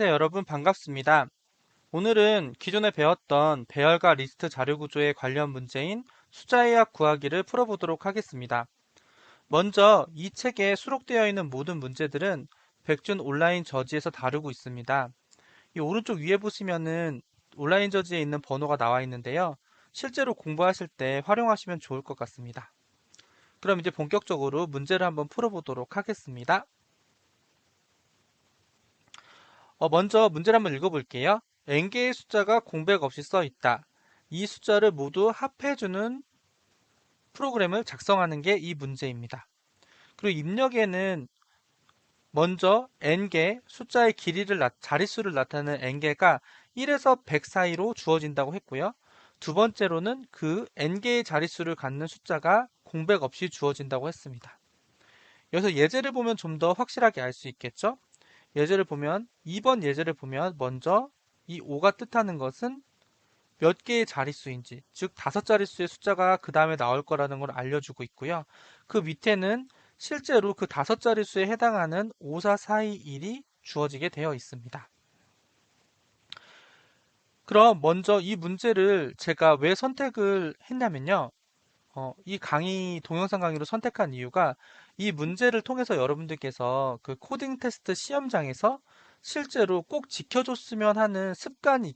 네, 여러분 반갑습니다. 오늘은 기존에 배웠던 배열과 리스트 자료 구조에 관련 문제인 숫자의학 구하기를 풀어보도록 하겠습니다. 먼저 이 책에 수록되어 있는 모든 문제들은 백준 온라인 저지에서 다루고 있습니다. 이 오른쪽 위에 보시면은 온라인 저지에 있는 번호가 나와 있는데요. 실제로 공부하실 때 활용하시면 좋을 것 같습니다. 그럼 이제 본격적으로 문제를 한번 풀어보도록 하겠습니다. 어, 먼저 문제를 한번 읽어볼게요. n개의 숫자가 공백 없이 써 있다. 이 숫자를 모두 합해주는 프로그램을 작성하는 게 이 문제입니다. 그리고 입력에는 먼저 n개 숫자의 길이를 자릿수를 나타내는 n개가 1에서 100 사이로 주어진다고 했고요. 두 번째로는 그 n개의 자릿수를 갖는 숫자가 공백 없이 주어진다고 했습니다. 여기서 예제를 보면 좀 더 확실하게 알 수 있겠죠? 예제를 보면 2번 예제를 보면 먼저 이 5가 뜻하는 것은 몇 개의 자릿수인지 즉 다섯 자릿수의 숫자가 그 다음에 나올 거라는 걸 알려주고 있고요. 그 밑에는 실제로 그 다섯 자릿수에 해당하는 5, 4, 4, 2, 1이 주어지게 되어 있습니다. 그럼 먼저 이 문제를 제가 왜 선택을 했냐면요. 어, 이 강의, 동영상 강의로 선택한 이유가 이 문제를 통해서 여러분들께서 그 코딩 테스트 시험장에서 실제로 꼭 지켜줬으면 하는 습관이,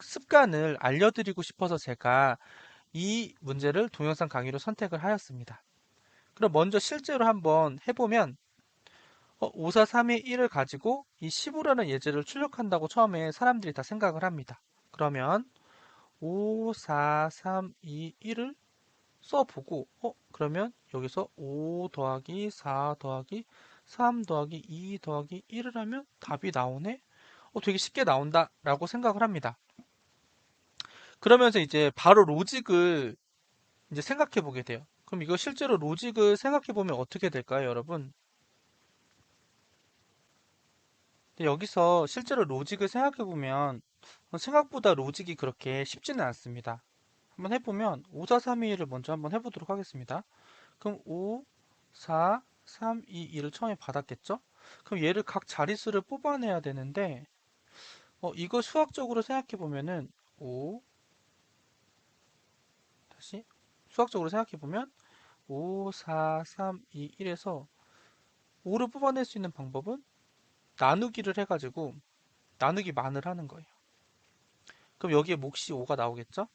습관을 알려드리고 싶어서 제가 이 문제를 동영상 강의로 선택을 하였습니다. 그럼 먼저 실제로 한번 해보면 어, 5, 4, 3의 1을 가지고 이 15라는 예제를 출력한다고 처음에 사람들이 다 생각을 합니다. 그러면 5, 4, 3, 2, 1을 써보고 어 그러면 여기서 5 더하기 4 더하기 3 더하기 2 더하기 1을 하면 답이 나오네? 어 되게 쉽게 나온다 라고 생각을 합니다. 그러면서 이제 바로 로직을 이제 생각해 보게 돼요. 그럼 이거 실제로 로직을 생각해 보면 어떻게 될까요 여러분? 여기서 실제로 로직을 생각해 보면 생각보다 로직이 그렇게 쉽지는 않습니다 한번 해보면 5, 4, 3, 2, 1을 먼저 한번 해보도록 하겠습니다. 그럼 5, 4, 3, 2, 1을 처음에 받았겠죠? 그럼 얘를 각 자릿수를 뽑아내야 되는데 어, 이거 수학적으로 생각해 보면은 5 다시 수학적으로 생각해 보면 5, 4, 3, 2, 1에서 5를 뽑아낼 수 있는 방법은 나누기를 해가지고 나누기 만을 하는 거예요. 그럼 여기에 몫이 5가 나오겠죠?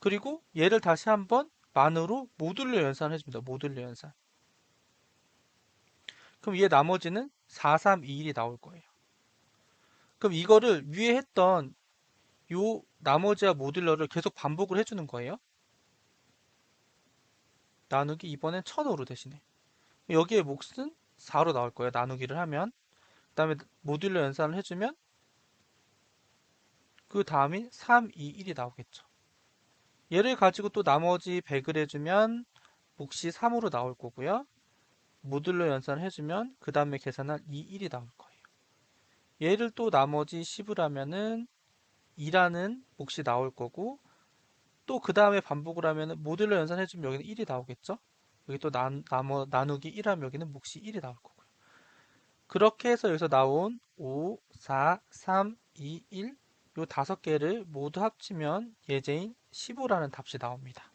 그리고 얘를 다시 한번 만으로 모듈로 연산을 해줍니다. 모듈로 연산. 그럼 얘 나머지는 4, 3, 2, 1이 나올 거예요. 그럼 이거를 위에 했던 요 나머지와 모듈러를 계속 반복을 해주는 거예요. 나누기 이번엔 1000으로 대신에. 여기에 몫은 4로 나올 거예요. 나누기를 하면. 그 다음에 모듈러 연산을 해주면 그 다음이 3, 2, 1이 나오겠죠. 얘를 가지고 또 나머지 100을 해주면 몫이 3으로 나올 거고요. 모듈로 연산을 해주면 그 다음에 계산한 2, 1이 나올 거예요. 얘를 또 나머지 10을 하면은 2라는 몫이 나올 거고 또 그 다음에 반복을 하면 모듈로 연산해주면 여기는 1이 나오겠죠? 여기 또 나, 나머, 나누기 1하면 여기는 몫이 1이 나올 거고요. 그렇게 해서 여기서 나온 5, 4, 3, 2, 1 요 다섯 개를 모두 합치면 예제인 15라는 답이 나옵니다.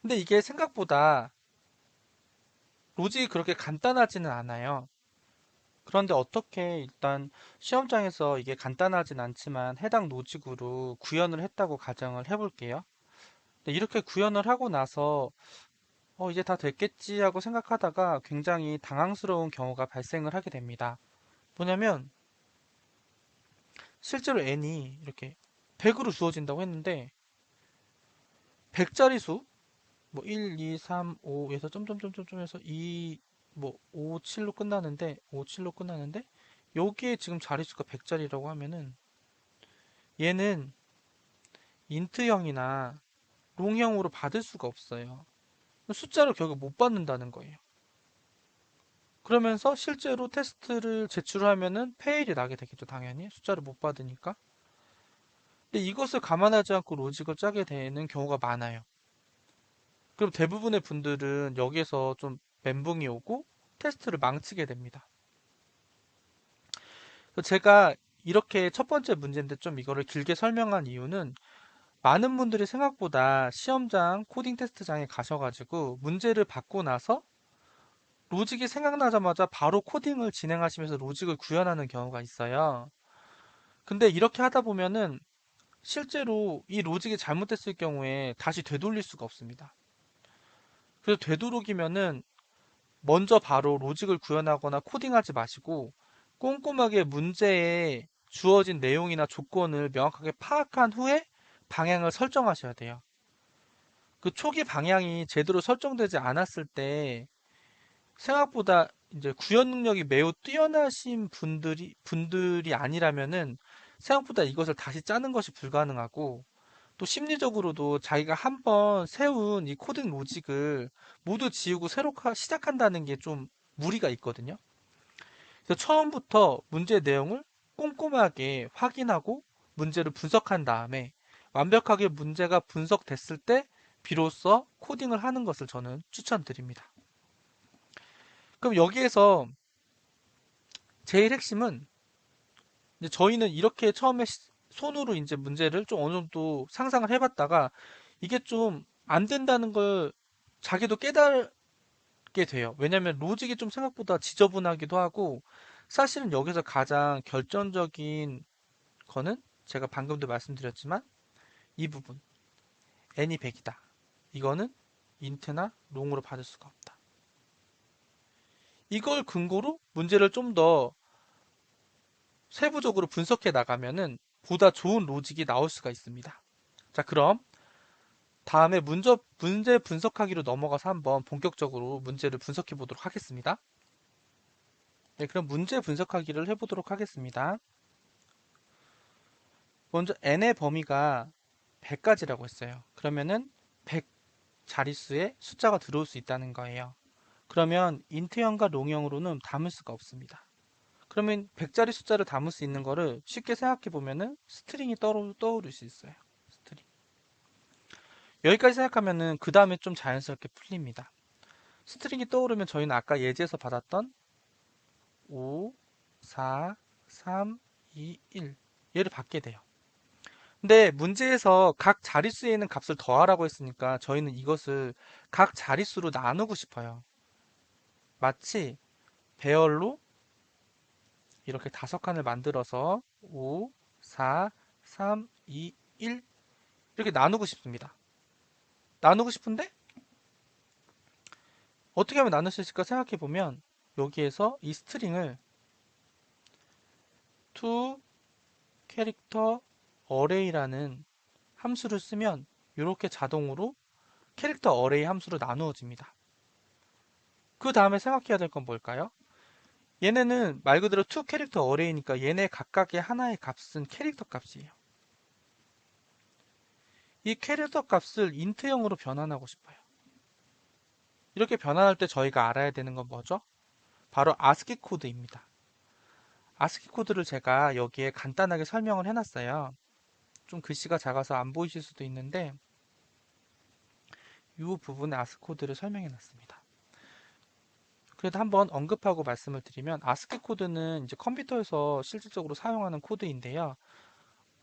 근데 이게 생각보다 로직이 그렇게 간단하지는 않아요. 그런데 어떻게 일단 시험장에서 이게 간단하진 않지만 해당 로직으로 구현을 했다고 가정을 해볼게요. 이렇게 구현을 하고 나서 어, 이제 다 됐겠지 하고 생각하다가 굉장히 당황스러운 경우가 발생을 하게 됩니다. 뭐냐면 실제로 n이 이렇게 100으로 주어진다고 했는데 100자리 수, 뭐 1, 2, 3, 5에서 점점점점점 해서 2, 뭐 5, 7로 끝나는데 5, 7로 끝나는데 여기에 지금 자리수가 100자리라고 하면은 얘는 인트형이나 롱형으로 받을 수가 없어요. 숫자를 결국 못 받는다는 거예요. 그러면서 실제로 테스트를 제출하면은 페일이 나게 되겠죠, 당연히. 숫자를 못 받으니까. 이것을 감안하지 않고 로직을 짜게 되는 경우가 많아요. 그럼 대부분의 분들은 여기에서 좀 멘붕이 오고 테스트를 망치게 됩니다. 제가 이렇게 첫 번째 문제인데 좀 이거를 길게 설명한 이유는 많은 분들이 생각보다 시험장 코딩 테스트장에 가셔가지고 문제를 받고 나서 로직이 생각나자마자 바로 코딩을 진행하시면서 로직을 구현하는 경우가 있어요. 근데 이렇게 하다 보면은 실제로 이 로직이 잘못됐을 경우에 다시 되돌릴 수가 없습니다. 그래서 되도록이면은 먼저 바로 로직을 구현하거나 코딩하지 마시고 꼼꼼하게 문제에 주어진 내용이나 조건을 명확하게 파악한 후에 방향을 설정하셔야 돼요. 그 초기 방향이 제대로 설정되지 않았을 때 생각보다 이제 구현 능력이 매우 뛰어나신 분들이 분들이 아니라면은 생각보다 이것을 다시 짜는 것이 불가능하고 또 심리적으로도 자기가 한번 세운 이 코딩 로직을 모두 지우고 새로 카- 시작한다는 게 좀 무리가 있거든요. 그래서 처음부터 문제 내용을 꼼꼼하게 확인하고 문제를 분석한 다음에 완벽하게 문제가 분석됐을 때 비로소 코딩을 하는 것을 저는 추천드립니다. 그럼 여기에서 제일 핵심은 이제 저희는 이렇게 처음에 시- 손으로 이제 문제를 좀 어느 정도 상상을 해봤다가 이게 좀 안 된다는 걸 자기도 깨닫게 돼요. 왜냐면 로직이 좀 생각보다 지저분하기도 하고 사실은 여기서 가장 결정적인 거는 제가 방금도 말씀드렸지만 이 부분 n이 100이다. 이거는 인트나 롱으로 받을 수가 없다. 이걸 근거로 문제를 좀 더 세부적으로 분석해 나가면은 보다 좋은 로직이 나올 수가 있습니다. 자, 그럼 다음에 문제, 문제 분석하기로 넘어가서 한번 본격적으로 문제를 분석해 보도록 하겠습니다. 네, 그럼 문제 분석하기를 해보도록 하겠습니다. 먼저 n의 범위가 100까지라고 했어요. 그러면은 100 자릿수의 숫자가 들어올 수 있다는 거예요. 그러면 인트형과 롱형으로는 담을 수가 없습니다. 그러면 100자리 숫자를 담을 수 있는 거를 쉽게 생각해 보면은 스트링이 떠오르, 떠오를 수 있어요. 스트링. 여기까지 생각하면은 그 다음에 좀 자연스럽게 풀립니다. 스트링이 떠오르면 저희는 아까 예제에서 받았던 5, 4, 3, 2, 1 얘를 받게 돼요. 근데 문제에서 각 자릿수에 있는 값을 더하라고 했으니까 저희는 이것을 각 자릿수로 나누고 싶어요. 마치 배열로 이렇게 다섯 칸을 만들어서 5, 4, 3, 2, 1 이렇게 나누고 싶습니다. 나누고 싶은데 어떻게 하면 나눌 수 있을까 생각해 보면 여기에서 이 스트링을 to 캐릭터 array라는 함수를 쓰면 이렇게 자동으로 캐릭터 어레이 함수로 나누어집니다. 그 다음에 생각해야 될 건 뭘까요? 얘네는 말 그대로 to 캐릭터 어레이니까 얘네 각각의 하나의 값은 캐릭터 값이에요. 이 캐릭터 값을 인트형으로 변환하고 싶어요. 이렇게 변환할 때 저희가 알아야 되는 건 뭐죠? 바로 아스키 코드입니다. 아스키 코드를 제가 여기에 간단하게 설명을 해놨어요. 좀 글씨가 작아서 안 보이실 수도 있는데 이 부분에 아스키 코드를 설명해 놨습니다. 그래도 한번 언급하고 말씀을 드리면 아스키 코드는 이제 컴퓨터에서 실질적으로 사용하는 코드인데요.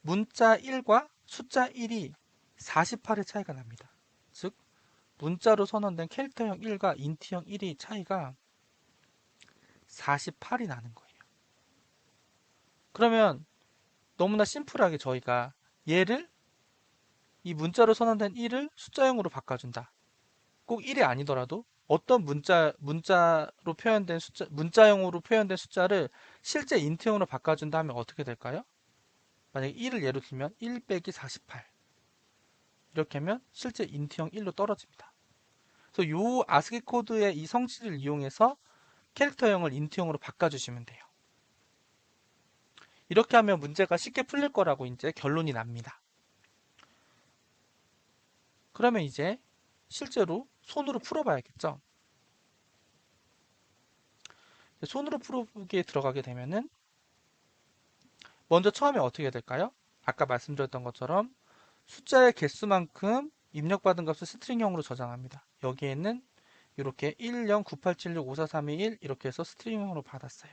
문자 1과 숫자 1이 48의 차이가 납니다. 즉 문자로 선언된 캐릭터형 1과 인트형 1의 차이가 48이 나는 거예요. 그러면 너무나 심플하게 저희가 얘를 이 문자로 선언된 1을 숫자형으로 바꿔준다. 꼭 1이 아니더라도 어떤 문자 문자로 표현된 숫자 문자형으로 표현된 숫자를 실제 인트형으로 바꿔준다 하면 어떻게 될까요? 만약에 1을 예로 들면 1 빼기 48 이렇게 하면 실제 인트형 1로 떨어집니다. 그래서 이 아스키 코드의 이 성질을 이용해서 캐릭터형을 인트형으로 바꿔주시면 돼요. 이렇게 하면 문제가 쉽게 풀릴 거라고 이제 결론이 납니다. 그러면 이제 실제로 손으로 풀어봐야겠죠. 손으로 풀어보기에 들어가게 되면은 먼저 처음에 어떻게 될까요? 아까 말씀드렸던 것처럼 숫자의 개수만큼 입력받은 값을 스트링형으로 저장합니다. 여기에는 이렇게 109876543221 이렇게 해서 스트링형으로 받았어요.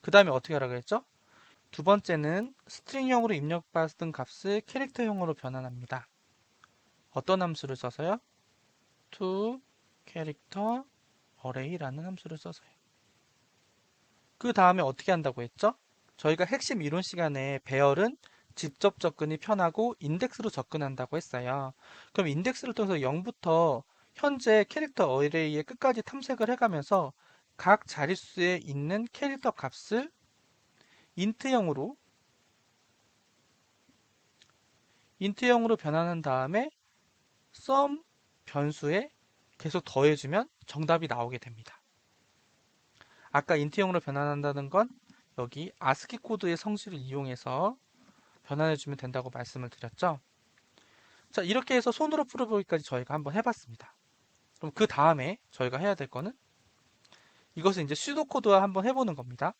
그 다음에 어떻게 하라고 했죠? 두 번째는 스트링형으로 입력받은 값을 캐릭터형으로 변환합니다. 어떤 함수를 써서요? to 캐릭터 array라는 함수를 써서요. 그 다음에 어떻게 한다고 했죠? 저희가 핵심 이론 시간에 배열은 직접 접근이 편하고 인덱스로 접근한다고 했어요. 그럼 인덱스를 통해서 0부터 현재 캐릭터 어레이의 끝까지 탐색을 해가면서 각 자릿수에 있는 캐릭터 값을 인트형으로 인트형으로 변환한 다음에 sum 변수에 계속 더해주면 정답이 나오게 됩니다. 아까 인트형으로 변환한다는 건 여기 아스키 코드의 성질을 이용해서 변환해주면 된다고 말씀을 드렸죠. 자, 이렇게 해서 손으로 풀어보기까지 저희가 한번 해봤습니다. 그럼 그 다음에 저희가 해야 될 거는 이것을 이제 슈도 코드화 한번 해보는 겁니다.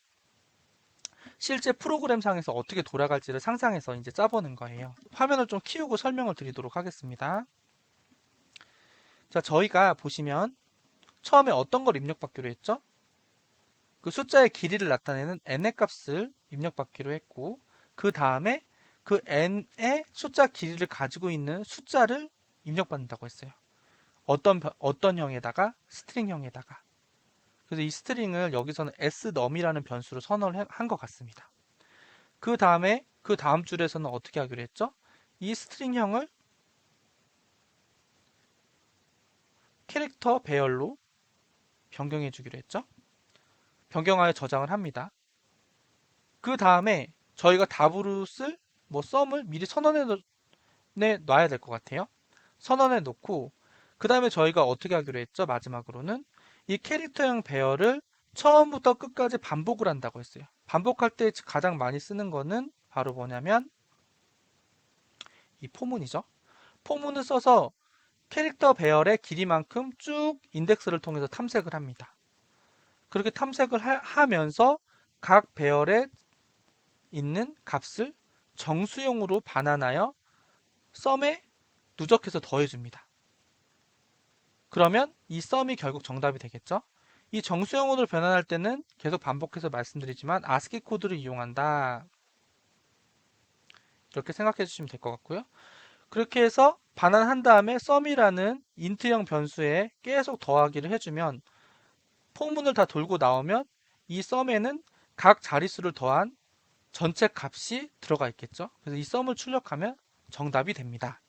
실제 프로그램상에서 어떻게 돌아갈지를 상상해서 이제 짜보는 거예요. 화면을 좀 키우고 설명을 드리도록 하겠습니다. 자, 저희가 보시면 처음에 어떤 걸 입력받기로 했죠? 그 숫자의 길이를 나타내는 n의 값을 입력받기로 했고 그 다음에 그 n의 숫자 길이를 가지고 있는 숫자를 입력받는다고 했어요. 어떤 벼- 어떤 형에다가 스트링형에다가 그래서 이 스트링을 여기서는 snum이라는 변수로 선언을 한 것 같습니다. 그 다음에 그 다음 줄에서는 어떻게 하기로 했죠? 이 스트링형을 캐릭터 배열로 변경해 주기로 했죠. 변경하여 저장을 합니다. 그 다음에 저희가 답으로 쓸 뭐 썸을 미리 선언해 놓- 내 놔야 될 것 같아요. 선언해 놓고 그 다음에 저희가 어떻게 하기로 했죠? 마지막으로는 이 캐릭터형 배열을 처음부터 끝까지 반복을 한다고 했어요. 반복할 때 가장 많이 쓰는 거는 바로 뭐냐면 이 포문이죠. 포문을 써서 캐릭터 배열의 길이만큼 쭉 인덱스를 통해서 탐색을 합니다. 그렇게 탐색을 하, 면서각 배열에 있는 값을 정수용으로 반환하여 썸에 누적해서 더해줍니다. 그러면 이 썸이 결국 정답이 되겠죠? 이 정수형으로 변환할 때는 계속 반복해서 말씀드리지만 아스키 코드를 이용한다. 이렇게 생각해 주시면 될 것 같고요. 그렇게 해서 반환한 다음에 썸이라는 인트형 변수에 계속 더하기를 해주면 포문을 다 돌고 나오면 이 썸에는 각 자릿수를 더한 전체 값이 들어가 있겠죠. 그래서 이 썸을 출력하면 정답이 됩니다.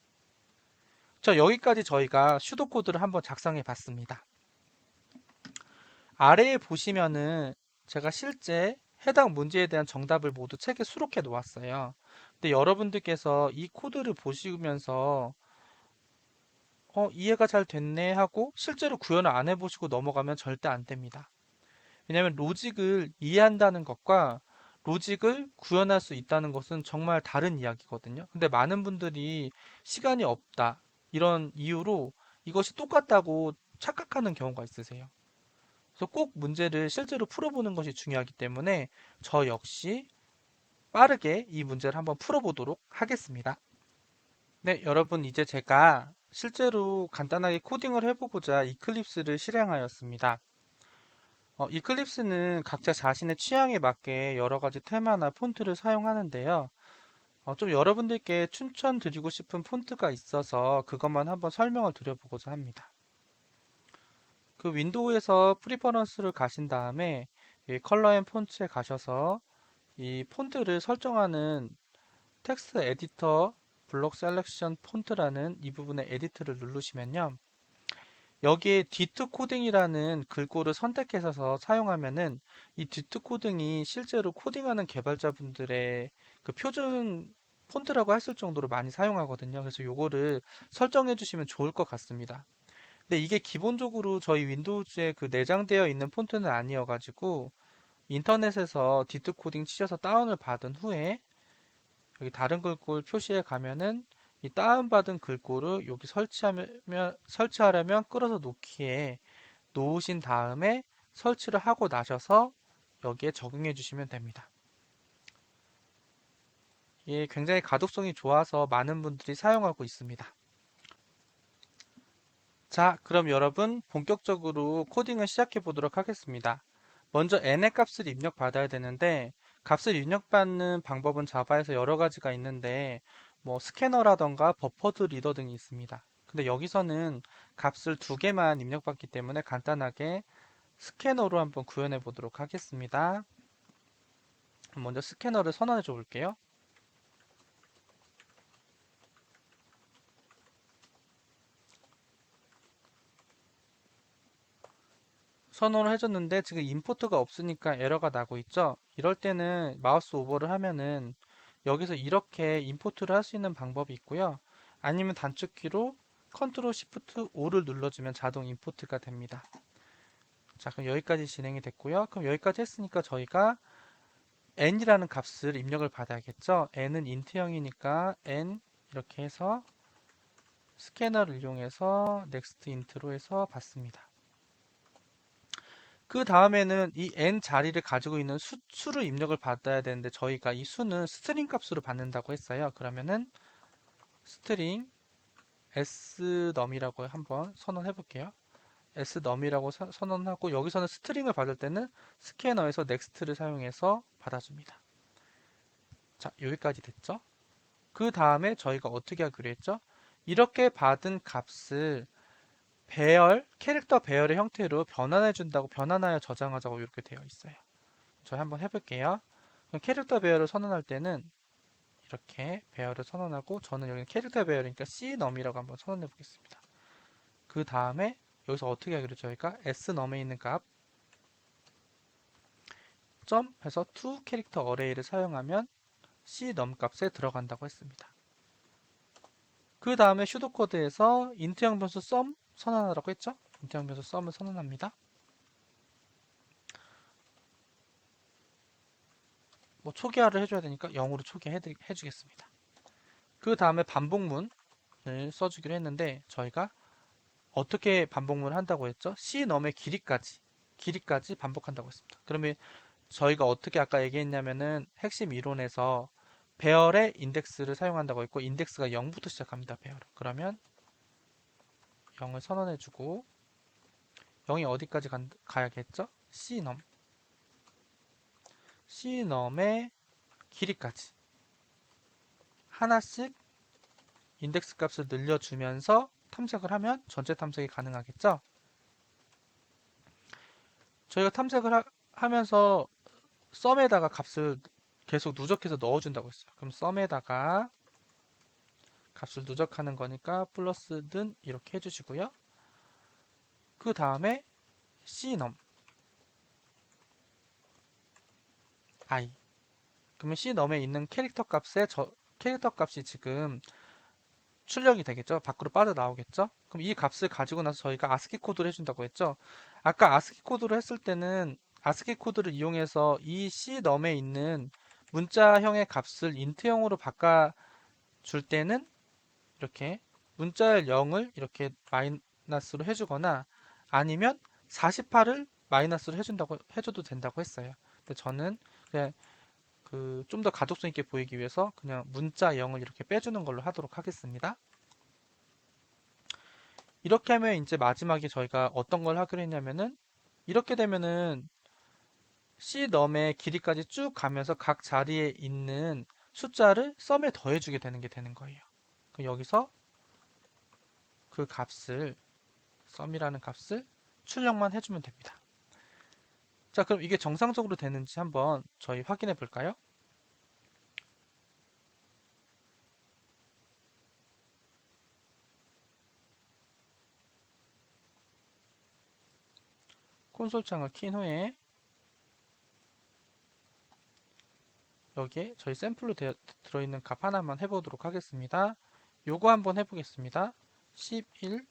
자, 여기까지 저희가 슈도 코드를 한번 작성해 봤습니다. 아래에 보시면은 제가 실제 해당 문제에 대한 정답을 모두 책에 수록해 놓았어요. 근데 여러분들께서 이 코드를 보시면서 어, 이해가 잘 됐네 하고 실제로 구현을 안 해보시고 넘어가면 절대 안 됩니다. 왜냐하면 로직을 이해한다는 것과 로직을 구현할 수 있다는 것은 정말 다른 이야기거든요. 근데 많은 분들이 시간이 없다. 이런 이유로 이것이 똑같다고 착각하는 경우가 있으세요. 그래서 꼭 문제를 실제로 풀어보는 것이 중요하기 때문에 저 역시 빠르게 이 문제를 한번 풀어보도록 하겠습니다. 네, 여러분 이제 제가 실제로 간단하게 코딩을 해보고자 이클립스를 실행하였습니다. 어, 이클립스는 각자 자신의 취향에 맞게 여러 가지 테마나 폰트를 사용하는데요. 어, 좀 여러분들께 추천드리고 싶은 폰트가 있어서 그것만 한번 설명을 드려보고자 합니다. 그 윈도우에서 프리퍼런스를 가신 다음에 이 컬러 앤 폰트에 가셔서 이 폰트를 설정하는 텍스트 에디터 블록 셀렉션 폰트라는 이 부분의 에디트를 누르시면요. 여기에 디트 코딩이라는 글꼴을 선택해서 사용하면은 이 디트 코딩이 실제로 코딩하는 개발자분들의 그 표준 폰트라고 했을 정도로 많이 사용하거든요. 그래서 요거를 설정해 주시면 좋을 것 같습니다. 근데 이게 기본적으로 저희 윈도우즈에 그 내장되어 있는 폰트는 아니어가지고 인터넷에서 디트 코딩 치셔서 다운을 받은 후에 여기 다른 글꼴 표시에 가면은 이 다운받은 글꼴을 여기 설치하면, 설치하려면 끌어서 놓기에 놓으신 다음에 설치를 하고 나셔서 여기에 적용해 주시면 됩니다. 예, 굉장히 가독성이 좋아서 많은 분들이 사용하고 있습니다. 자, 그럼 여러분 본격적으로 코딩을 시작해 보도록 하겠습니다. 먼저 n의 값을 입력받아야 되는데 값을 입력받는 방법은 자바에서 여러 가지가 있는데 뭐 스캐너라던가 버퍼드 리더 등이 있습니다. 근데 여기서는 값을 두 개만 입력받기 때문에 간단하게 스캐너로 한번 구현해 보도록 하겠습니다. 먼저 스캐너를 선언해 줘 볼게요. 선언을 해줬는데 지금 임포트가 없으니까 에러가 나고 있죠. 이럴 때는 마우스 오버를 하면은 여기서 이렇게 임포트를 할 수 있는 방법이 있고요. 아니면 단축키로 컨트롤 시프트 5를 눌러주면 자동 임포트가 됩니다. 자, 그럼 여기까지 진행이 됐고요. 그럼 여기까지 했으니까 저희가 n이라는 값을 입력을 받아야겠죠. n은 인트형이니까 n 이렇게 해서 스캐너를 이용해서 next int로 해서 받습니다. 그 다음에는 이 n 자리를 가지고 있는 수, 수를 입력을 받아야 되는데 저희가 이 수는 스트링 값으로 받는다고 했어요. 그러면은 스트링 snum이라고 한번 선언해 볼게요. snum이라고 선언하고 여기서는 스트링을 받을 때는 스캐너에서 next를 사용해서 받아줍니다. 자, 여기까지 됐죠? 그 다음에 저희가 어떻게 하기로 했죠? 이렇게 받은 값을 배열, 캐릭터 배열의 형태로 변환해 준다고 변환하여 저장하자고 이렇게 되어 있어요. 저희 한번 해볼게요. 캐릭터 배열을 선언할 때는 이렇게 배열을 선언하고 저는 여기 캐릭터 배열이니까 cnum이라고 한번 선언해 보겠습니다. 그 다음에 여기서 어떻게 하기로 저희가 snum에 있는 값 점 해서 to 캐릭터 어레이를 사용하면 cnum 값에 들어간다고 했습니다. 그 다음에 슈도 코드에서 인트형 변수 sum 선언하라고 했죠? 인트형 변수 sum을 선언합니다. 뭐 초기화를 해줘야 되니까 0으로 초기화 해주겠습니다. 그 다음에 반복문을 써주기로 했는데 저희가 어떻게 반복문을 한다고 했죠? C 넘의 길이까지 길이까지 반복한다고 했습니다. 그러면 저희가 어떻게 아까 얘기했냐면은 핵심 이론에서 배열의 인덱스를 사용한다고 했고 인덱스가 0부터 시작합니다. 배열은. 그러면 0을 선언해주고 0이 어디까지 간, 가야겠죠? C 넘 C 넘의 길이까지 하나씩 인덱스 값을 늘려주면서 탐색을 하면 전체 탐색이 가능하겠죠? 저희가 탐색을 하, 면서 썸에다가 값을 계속 누적해서 넣어준다고 했어요. 그럼 썸에다가 값을 누적하는 거니까 플러스든 이렇게 해주시고요. 그 다음에 cnum i 그러면 cnum에 있는 캐릭터 값의 저 캐릭터 값이 지금 출력이 되겠죠. 밖으로 빠져나오겠죠. 그럼 이 값을 가지고 나서 저희가 아스키 코드를 해준다고 했죠. 아까 아스키 코드로 했을 때는 아스키 코드를 이용해서 이 cnum에 있는 문자형의 값을 인트형으로 바꿔 줄 때는 이렇게 문자열 0을 이렇게 마이너스로 해주거나 아니면 48을 마이너스로 해준다고 해줘도 된다고 했어요. 근데 저는 그냥 그 좀 더 가독성 있게 보이기 위해서 그냥 문자 0을 이렇게 빼주는 걸로 하도록 하겠습니다. 이렇게 하면 이제 마지막에 저희가 어떤 걸 하기로 했냐면은 이렇게 되면은 C 넘의 길이까지 쭉 가면서 각 자리에 있는 숫자를 썸에 더해주게 되는 게 되는 거예요. 여기서 그 값을 썸이라는 값을 출력만 해주면 됩니다. 자 그럼 이게 정상적으로 되는지 한번 저희 확인해 볼까요? 콘솔 창을 킨 후에 여기에 저희 샘플로 들어있는 값 하나만 해보도록 하겠습니다. 요거 한번 해보겠습니다. 11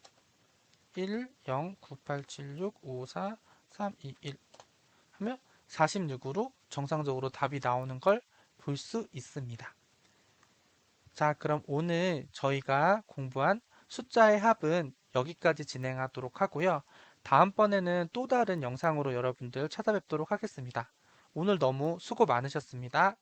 1 0 9 8 7 6 5 4 3 2 1 하면 46으로 정상적으로 답이 나오는 걸 볼 수 있습니다. 자 그럼 오늘 저희가 공부한 숫자의 합은 여기까지 진행하도록 하고요. 다음번에는 또 다른 영상으로 여러분들 찾아뵙도록 하겠습니다. 오늘 너무 수고 많으셨습니다.